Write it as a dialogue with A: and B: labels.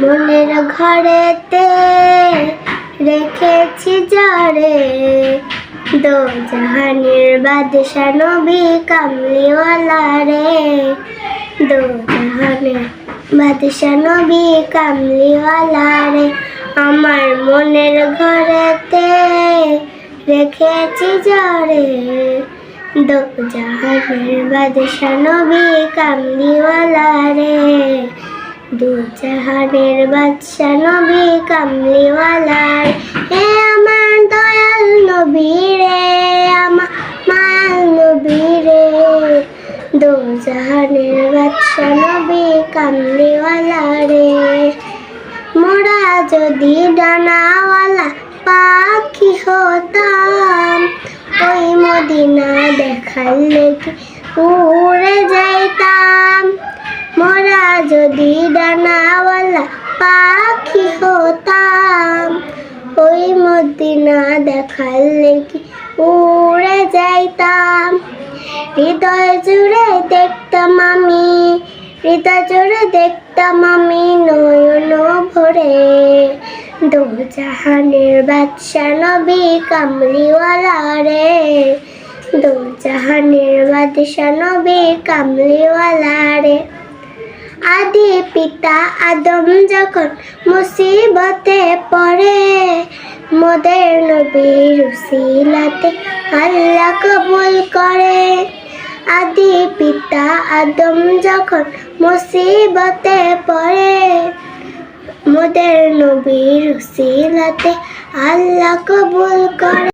A: মনের ঘরেতে রেখেছি জরে দো জাহানের বাদশা নবী কামলিওয়ালা রে দো জাহানের বাদশা নবী কামলিওয়ালা রে আমার মনের ঘরেতে রেখেছি জরে দো জাহানের বাদশা নবী কামলিওয়ালা রে দু জাহানের বাদশা নবী কামলিওয়ালা রে হে আমার দয়াল নবী রে আমার মায়াল নবী রে। দু জাহানের বাদশা নবী কামলিওয়ালা রে মোরা যদি ডানাওয়ালা পাখি হতাম, ওই মদিনা দেখার লেগে উড়ে যাইতাম? যদি ডানাওয়ালা পাখি হতাম, ওই মদিনা দেখার কি উড়ে যাইতাম। হৃদয় জুড়ে দেখতাম আমি, হৃদয় জুড়ে দেখতাম আমি নয়ন ভরে। দু জাহানের বাদশা নবী কামলিওয়ালা রে। দু জাহানের বাদশা নবী কামলিওয়ালা রে। আদি পিতা আদম যখন মুসিবতে পড়ে, মোদের নবীর উসিলাতে আল্লাহ কবুল করে। আদি পিতা আদম যখন মুসিবতে পড়ে, মোদের নবীর উসিলাতে আল্লাহ কবুল করে।